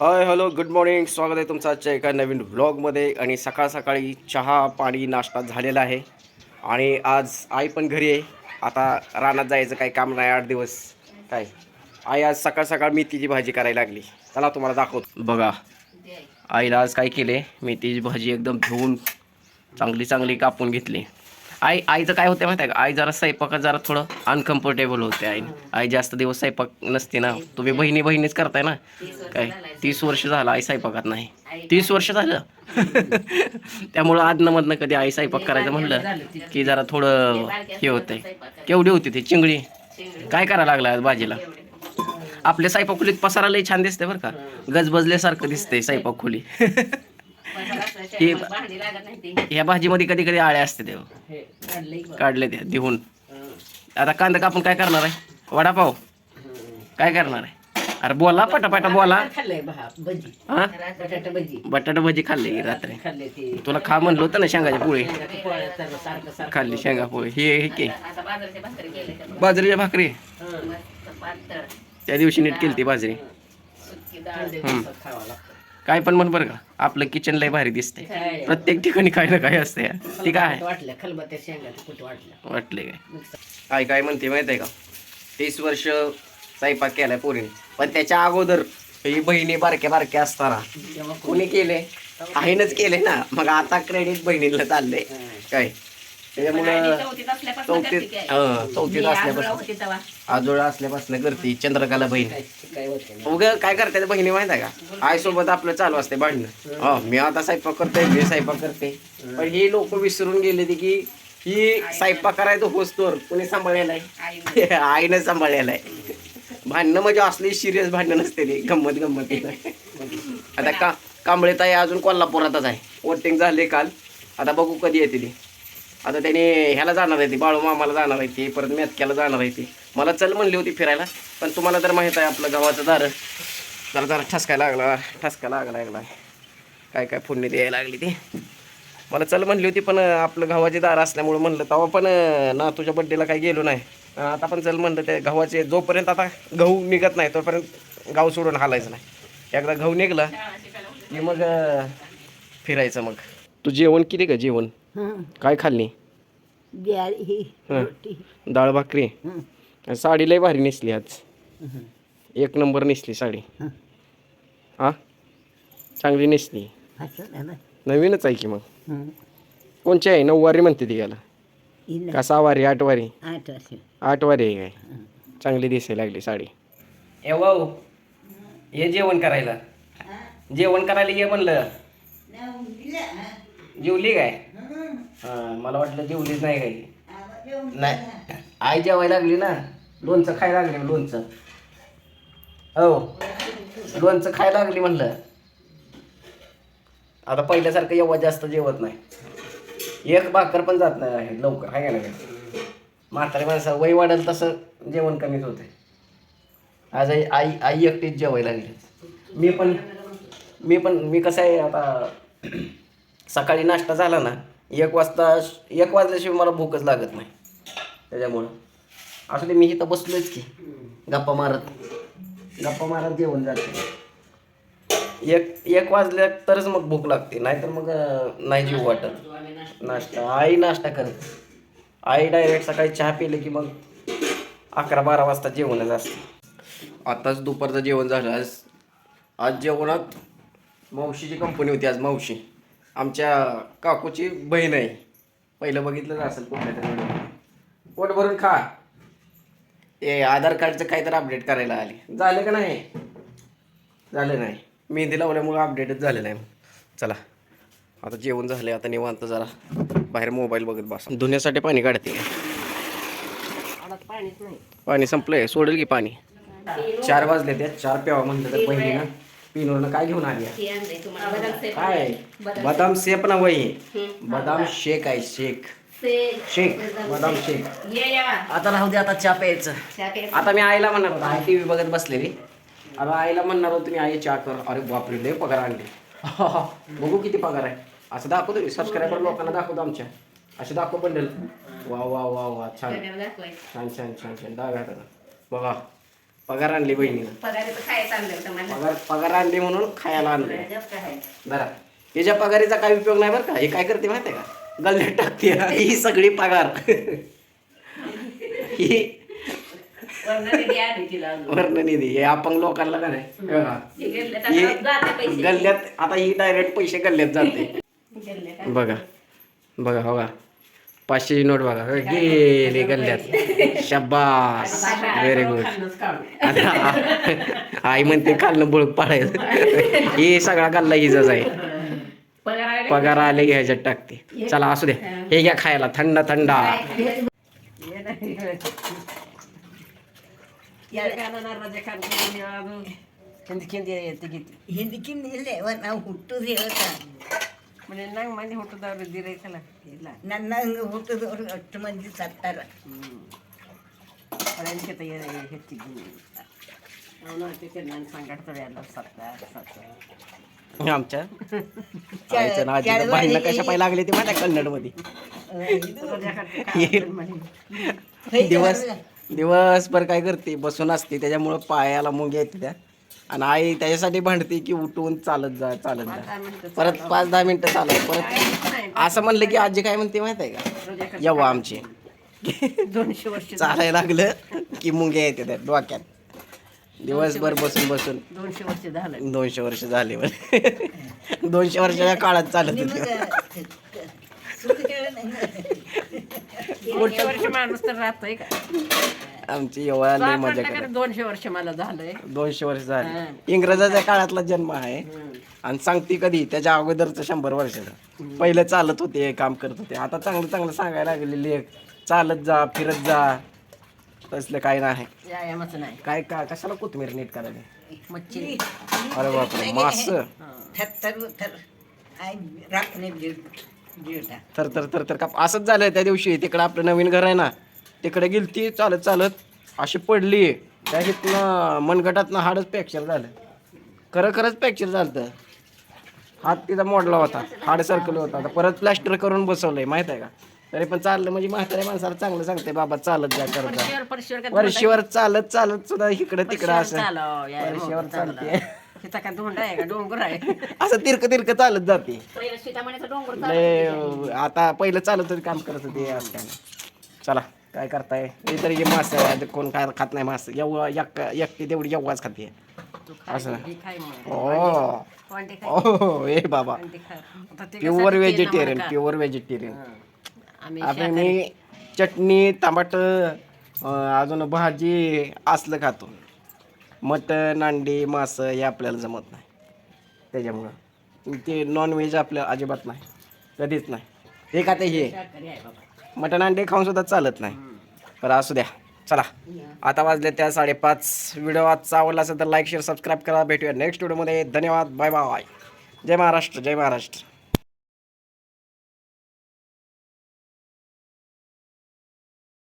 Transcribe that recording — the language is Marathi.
Hi hello good morning. स्वागत आहे तुमचं आजच्या एका नवीन व्लॉगमध्ये. आणि सकाळ सकाळी चहा पाणी नाश्ता झालेला आहे. आणि आज आई पण घरी आहे. आता रानात जायचं काही काम नाही आठ दिवस. काय? आई आज सकाळ सकाळ मेथीची भाजी करायला लागली. चला तुम्हाला दाखवतो. बघा आईला आज काय केले? मेथीची भाजी एकदम धुवून चांगली चांगली कापून घेतली. आई आईचं काय होतं माहिती आहे का? आई जरा स्वयंपाकात जरा थोडं अनकम्फर्टेबल होते आई. आई जास्त दिवस स्वयंपाक नसते ना. तुम्ही बहिणी बहिणीच करताय ना? काय? तीस वर्ष झालं आई स्वयंपाकात नाही. तीस वर्ष झालं? त्यामुळं आदनमधनं कधी आई स्वयंपाक करायचं म्हणलं की जरा थोडं हे होतंय. केवढी होती ती? चिंगळी काय करायला लागला आज भाजीला? आपल्या स्वयंपाक खोलीत पसारा छान दिसते बरं का. गजबजल्यासारखं दिसते स्वयंपाक खोली. हे ह्या भाजीमध्ये कधी कधी आळ्या असते तेव्हा काढले ते देऊन. आता कांदा कापून काय करणार आहे? वडापाव काय करणार आहे? अरे बोला पटापटा बोला. हा? बटाटा भजी. बटाटा भजी खाल्ली की रात्री. खाल्ले ते. तुला खा म्हणलं होतं ना शेंगाची पोळी. शेंगाच्या सारखं खाल्ली शेंगा पोळी. हे हे के. बाजरीच्या भाकरी त्या दिवशी नीट केली ती बाजरी. काय पण म्हण बरं का. आपलं किचन लय भारी दिसते? प्रत्येक ठिकाणी काय ना काय असते ती काय आहे? वाटलं खलबत्त्या शेंगाचं कुठं वाटलं? वाटले काय? काय काय म्हणते माहिती आहे का? तीस वर्ष स्वयंपाक केलाय पोरीने. पण त्याच्या अगोदर ही बहिणी बारक्या बारक्या असताना कोणी केले आईनच केले ना. मग आता क्रेडिट बहिणीला चाललंय. काय? त्याच्यामुळं चौथीत हं, चौथीत असल्यापासून आजोळा असल्यापासून करते चंद्रकला बहीण. उग काय करते त्या बहिणी माहिती आहे का? आईसोबत आपलं चालू असते भांडणं. हो. मी आता स्वयंपाक करतोय मी स्वयंपाक करते. पण ही लोक विसरून गेले ते की ही स्वयंपाक करायचं होस्तोर कोणी सांभाळलेला आहे? आईनं सांभाळलेला आहे. भांडणं म्हणजे असली सिरियस भांडणं नसते ते गंमत गंमत आता का कांबळे ताई अजून कोल्हापुरातच आहे. वोटिंग झाले काल. आता बघू कधी येते ती. आता त्याने ह्याला जाणार आहे ती बाळू मामाला जाणार आहे ती परत मेतक्याला जाणार आहे ती. मला चल म्हणली होती फिरायला पण तुम्हाला तर माहीत आहे आपलं गावाचं दार जरा जरा ठसकाय लागला ठसका लागला लागला. काय काय फोडणी द्यायला लागली ती. मला चल म्हणली होती पण आपलं गव्हाचे दार असल्यामुळं म्हणलं तेव्हा पण ना तुझ्या बड्डेला काही गेलो नाही. आता पण चल म्हणलं ते गव्हाचे जोपर्यंत आता गहू निघत नाही तोपर्यंत गाव सोडून हालायचं नाही. एकदा गहू निघला की मग फिरायचं मग. तू जेवण किती का जेवण? हं. काय खाल्ली? ही. रोटी. डाळ भाकरी. हं. साडी लय भारी नेसली आज. हं. एक नंबर नेसली साडी. हं. हा? चांगली नेसली. असं झालं. नवीनच आहे की मग? हं. कोणची आहे? नऊवारी म्हणते ती याला. का सहावारी आठवारी? आठ असेल आठवारी आहे काय? चांगली दिसायला लागली साडी. ए वाऊ ये जेवण करायला. जेवण करायला ये म्हणलं. जेवली काय? मला वाटलं जेवलीच नाही काय नाही आई जेवायला लागली ना लोणचं खायला लागली लोणचं. हो लोणचं खायला लागली म्हणलं. आता पहिल्यासारखं एवढा जास्त जेवत नाही. एक भाकर पण जात नाही लवकर आहे का नाही? म्हातारी माणसं वय वाढेल तसं जेवण कमीच होते. आज आई आई आई एकटीच जेवायला लागली. मी पण मी पण मी कसं आहे आता सकाळी नाश्ता झाला ना एक वाजता एक वाजल्याशिवाय मला भूकच लागत नाही. त्याच्यामुळं. असं ते मी इथं बसलोच की गप्पा मारत. गप्पा मारत जेवण जाते. एक एक वाजल्या तरच मग भूक लागते नाहीतर मग नाही जीव वाटत. नाश्ता आई नाश्ता करत. आई डायरेक्ट सकाळी चहा पिले की मग अकरा बारा वाजता जेवणच असतं. आताच दुपारचं जेवण झालं आज आज जेवणात मावशीची कंपनी होती आज मावशी. आमच्या काकूची बहीण आहे. पहिलं बघितलंच असेल कुठल्या तरी. पोट भरून खा. ते आधार कार्डचं काहीतरी अपडेट करायला आले. झालं का नाही? झालं नाही. मेहंदी लावल्यामुळं अपडेटच झालं नाही. चला. आता जेवण झालं आता निवांत जरा बाहेर मोबाईल बघत बस. धुण्यासाठी पाणी काढते. पाणी संपलंय. सोडेल की पाणी? चार वाजले त्या चार प्यावा म्हणलं तर बहिणीनं पिनूरनं काय घेऊन आली आहे? काय? बदाम शेप ना वही. बदाम शेक आहे शेक. शेक. बदाम शेक. आता राहू दे आता चहा प्यायचं. आता मी आईला म्हणणार होतो आई टी व्ही बघत बसलेली. आता आईला म्हणणार होतो मी आई चहा कर. अरे बापरे लय पगार आणले. बघू किती पगार आहे. असं दाखवतो सबस्क्रायबर लोकांना दाखवतो आमच्या. असे दाखव बंडल वा वा वा वा. छान. छान छान छान छान. डाव्या हातानं बघा. पगार आणली मला. पगार पगार आणली म्हणून खायला आणले? बरं. हिच्या पगारीचा काही उपयोग नाही बरं का हे काय करते माहिती आहे का? गल्ल्यात टाकते. ही सगळी पगार. ही निधी. वर्ण हे अपंग लोकांना का नाही? गल्ल्यात आता ही डायरेक्ट पैसे. गल्ल्यात जाते? बघा. बघा हो का पाचशेची नोट बघा. हे गेली गल्ल्यात. शब्बास व्हेरी गुड. आता आई म्हणते खाल्लं बुळक पाडायचं. हे सगळा गल्ला हिजाच आहे. पगार आले ह्याच्यात टाकते. चला असू द्या हे. घ्या खायला थंड थंड. अजून हिंदी म्हणजे ನಂಗೆ ಮಂದಿ ಹುಟ್ಟದವ್ರು ಇದ್ದಿರೈತಲ್ಲ ಇಲ್ಲ ನನ್ನ ಹಂಗೆ ಹುಟ್ಟಿದವ್ರು ಅಷ್ಟು ಮಂದಿ ಸತ್ತಾರ ಅದಕ್ಕೆ ಹೆಚ್ಚಿಗೆ ಅವನು ಅದಕ್ಕೆ ನನ್ನ ಸಂಗಡತವೆ ಎಲ್ಲ ಸತ್ತ ಸತ್ತ आमच्या आईचं ना आजीचं बाईंना कशा पाय लागले ते माझ्या कन्नड मध्ये दिवस दिवसभर काय करते बसून असते त्याच्यामुळं पायाला मुंग येते त्या आणि आई त्याच्यासाठी भांडते की उठून चालत जा चालत जा. परत पाच दहा मिनटं चालत परत असं म्हणलं की आजी काय म्हणते माहीत आहे का येवा आमची. दोनशे वर्ष चालायला लागलं की मुंगे येते त्या डोक्यात. दिवसभर बसून बसून. दोनशे वर्ष झालं. दोनशे वर्ष झाले पण दोनशे वर्षाच्या काळात चालत होते. दोनशे वर्ष माणूस तर राहतोय का? आमची एवढा लय मजा करत दोनशे वर्ष मला झालंय. दोनशे वर्ष झाले. इंग्रजाच्या काळातला जन्म आहे. आणि सांगते कधी त्याच्या अगोदरचं शंभर वर्षाचं. पहिलं चालत होते काम करत होते. आता चांगलं चांगलं सांगायला लागले लेख चालत जा फिरत जा. तसलं काही नाही. काय का कशाला कोथमीर नीट करायला मच्छी. अरे बापरे मास. थर तर तर तर तर का असंच झालं त्या दिवशी. तिकडं आपलं नवीन घर आहे ना तिकडे गेलती चालत चालत अशी पडली. त्या इथनं मनगटातनं हाडच फ्रॅक्चर झालं. खरं खरंच फ्रॅक्चर झालं हात तिचा मोडला होता. हाड सरकलं होता. आता परत प्लॅस्टर करून बसवलंय माहीत आहे का? तरी पण चाललं म्हणजे म्हाताऱ्या माणसाला चांगलं सांगते बाबा चालत जा करत जा. वर्षीवर चालत चालत सुद्धा इकडं तिकडं असं वर्षीवर. चालते. आहे आहे. असं तिरक तिरक चालत जाते. लय आता पहिलं चालत होते काम करत होते. चला. काय करताय? हे तरी मास कोण काय खात नाही मास. एवढं एक एकटी तेवढी एवढाच खाते. असं. हे. कोणते खाय ओ ए बाबा. Pure vegetarian. प्युअर व्हेजिटेरियन आता मी चटणी टमाट अजून भाजी असलं खातो. मटण अंडी मास हे आपल्याला जमत नाही. त्याच्यामुळं. ते नॉनव्हेज आपल्याला अजिबात नाही. कधीच नाही. हे का ते हे? मटण अंडे खाऊन सुद्धा चालत नाही. बरं असू द्या. चला. आता वाजले त्या साडेपाच. व्हिडिओ आजचा आवडला असेल तर लाईक शेअर सबस्क्राईब करा. भेटूया नेक्स्ट व्हिडिओमध्ये धन्यवाद. बाय बाय जय महाराष्ट्र. जय महाराष्ट्र.